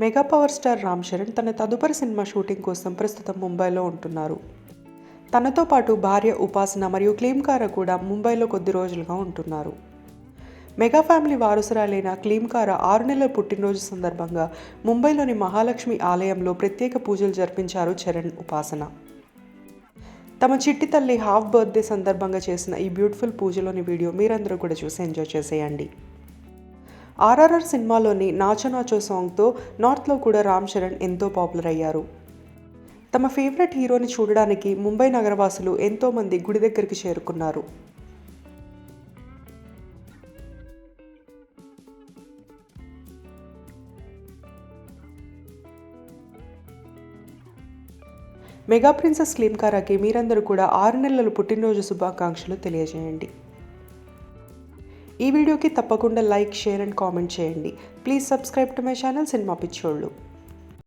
Mega power star Ram Charan తన తదుపరి cinema shooting కోసం ప్రస్తుతం ముంబైలో ఉంటున్నారు. తనతో పాటు భార్య ఉపాసన మరియు క్లీమ్కార కూడా ముంబైలో కొద్ది రోజులుగా ఉంటున్నారు. మెగా ఫ్యామిలీ వారసురాలైన క్లీమ్కార ఆరు నెలల పుట్టినరోజు సందర్భంగా ముంబైలోని మహాలక్ష్మి ఆలయంలో ప్రత్యేక పూజలు జరిపించారు చరణ్ ఉపాసన. తమ చిట్టి తల్లి హాఫ్ బర్త్డే సందర్భంగా చేసిన ఈ బ్యూటిఫుల్ పూజలోని వీడియో మీరందరూ కూడా చూసి ఎంజాయ్ చేసేయండి. ఆర్ఆర్ఆర్ సినిమాలోని నాచో నాచో సాంగ్తో నార్త్లో కూడా రామ్ చరణ్ ఎంతో పాపులర్ అయ్యారు. తమ ఫేవరెట్ హీరోని చూడడానికి ముంబై నగరవాసులు ఎంతోమంది గుడి దగ్గరికి చేరుకున్నారు. మెగా ప్రిన్సెస్ క్లీమ్కారాకి మీరందరూ కూడా ఆరు నెలల పుట్టినరోజు శుభాకాంక్షలు తెలియజేయండి. ఈ వీడియోకి తప్పకుండా లైక్ షేర్ అండ్ కామెంట్ చేయండి. Please subscribe to my channel cinema పిచ్చోళ్ళు.